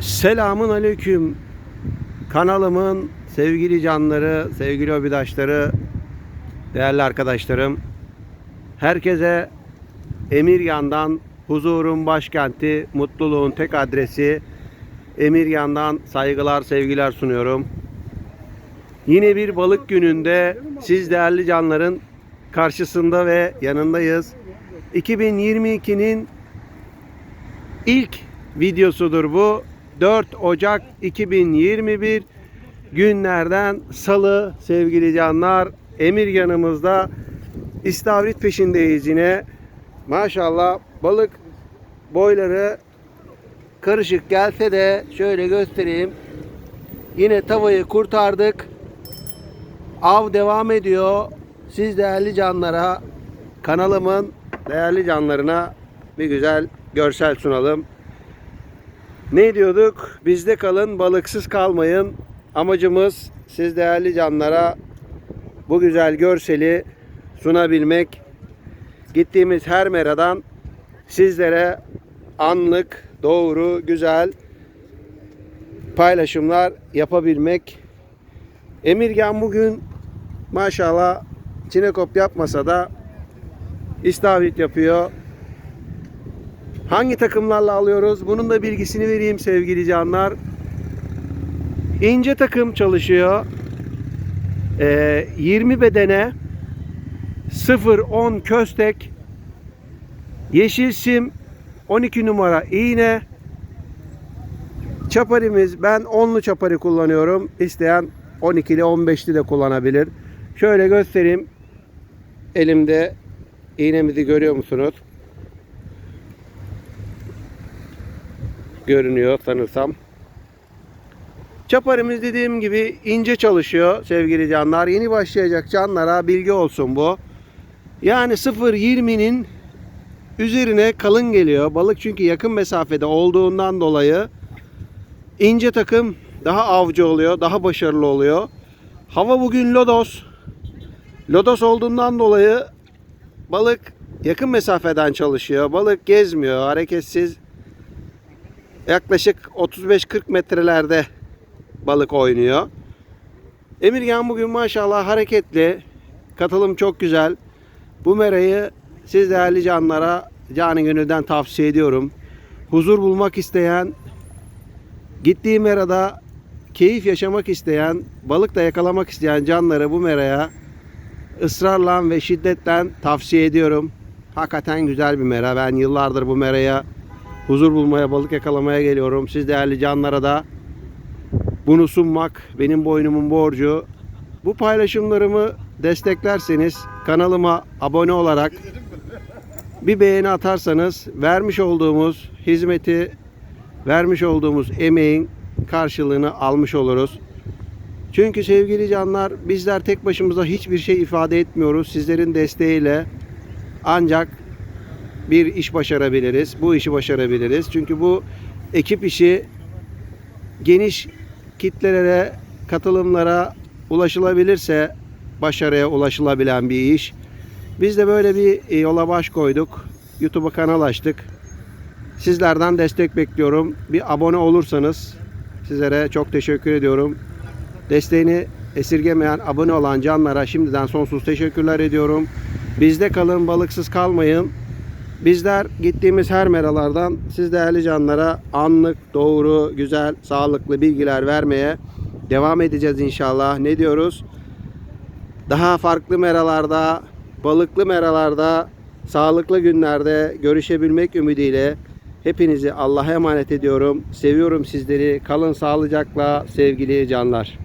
Selamun aleyküm. Kanalımın sevgili canları, sevgili obidaşları, değerli arkadaşlarım. Herkese Emirgan'dan huzurun başkenti, mutluluğun tek adresi Emirgan'dan saygılar, sevgiler sunuyorum. Yine bir balık gününde siz değerli canların karşısında ve yanındayız. 2022'nin ilk videosudur bu. 4 Ocak 2021 günlerden salı sevgili canlar. Emir yanımızda istavrit peşindeyiz yine. Maşallah balık boyları karışık gelse de şöyle göstereyim. Yine tavayı kurtardık. Av devam ediyor. Siz değerli canlara kanalımın değerli canlarına bir güzel görsel sunalım. Ne diyorduk? Bizde kalın, balıksız kalmayın. Amacımız siz değerli canlara bu güzel görseli sunabilmek. Gittiğimiz her meradan sizlere anlık, doğru, güzel paylaşımlar yapabilmek. Emirgan bugün maşallah çinekop yapmasa da istavrit yapıyor. Hangi takımlarla alıyoruz? Bunun da bilgisini vereyim sevgili canlar. İnce takım çalışıyor. Ee, 20 bedene 0-10 köstek yeşil sim 12 numara iğne çaparimiz ben 10'lu çapari kullanıyorum. İsteyen 12'li 15'li de kullanabilir. Şöyle göstereyim. Elimde iğnemizi görüyor musunuz? Görünüyor sanırsam. Çaparımız dediğim gibi ince çalışıyor sevgili canlar. Yeni başlayacak canlara bilgi olsun bu. Yani 0.20'nin üzerine kalın geliyor. Balık çünkü yakın mesafede olduğundan dolayı ince takım daha avcı oluyor, daha başarılı oluyor. Hava bugün lodos. Lodos olduğundan dolayı balık yakın mesafeden çalışıyor. Balık gezmiyor, hareketsiz yaklaşık 35-40 metrelerde balık oynuyor. Emirgan bugün maşallah hareketli. Katılım çok güzel. Bu merayı siz değerli canlara canı gönülden tavsiye ediyorum. Huzur bulmak isteyen, gittiği merada keyif yaşamak isteyen, balık da yakalamak isteyen canları bu meraya ısrarla ve şiddetle tavsiye ediyorum. Hakikaten güzel bir mera. Ben yıllardır bu meraya huzur bulmaya, balık yakalamaya geliyorum. Siz değerli canlara da bunu sunmak benim boynumun borcu. Bu paylaşımlarımı desteklerseniz kanalıma abone olarak bir beğeni atarsanız vermiş olduğumuz hizmeti, vermiş olduğumuz emeğin karşılığını almış oluruz. Çünkü sevgili canlar bizler tek başımıza hiçbir şey ifade etmiyoruz. Sizlerin desteğiyle ancak bir iş başarabiliriz. Bu işi başarabiliriz. Çünkü bu ekip işi geniş kitlelere, katılımlara ulaşılabilirse başarıya ulaşılabilen bir iş. Biz de böyle bir yola baş koyduk. YouTube'a kanal açtık. Sizlerden destek bekliyorum. Bir abone olursanız sizlere çok teşekkür ediyorum. Desteğini esirgemeyen abone olan canlara şimdiden sonsuz teşekkürler ediyorum. Bizde kalın, balıksız kalmayın. Bizler gittiğimiz her meralardan siz değerli canlara anlık, doğru, güzel, sağlıklı bilgiler vermeye devam edeceğiz inşallah. Ne diyoruz? Daha farklı meralarda, balıklı meralarda, sağlıklı günlerde görüşebilmek ümidiyle hepinizi Allah'a emanet ediyorum. Seviyorum sizleri. Kalın sağlıcakla sevgili canlar.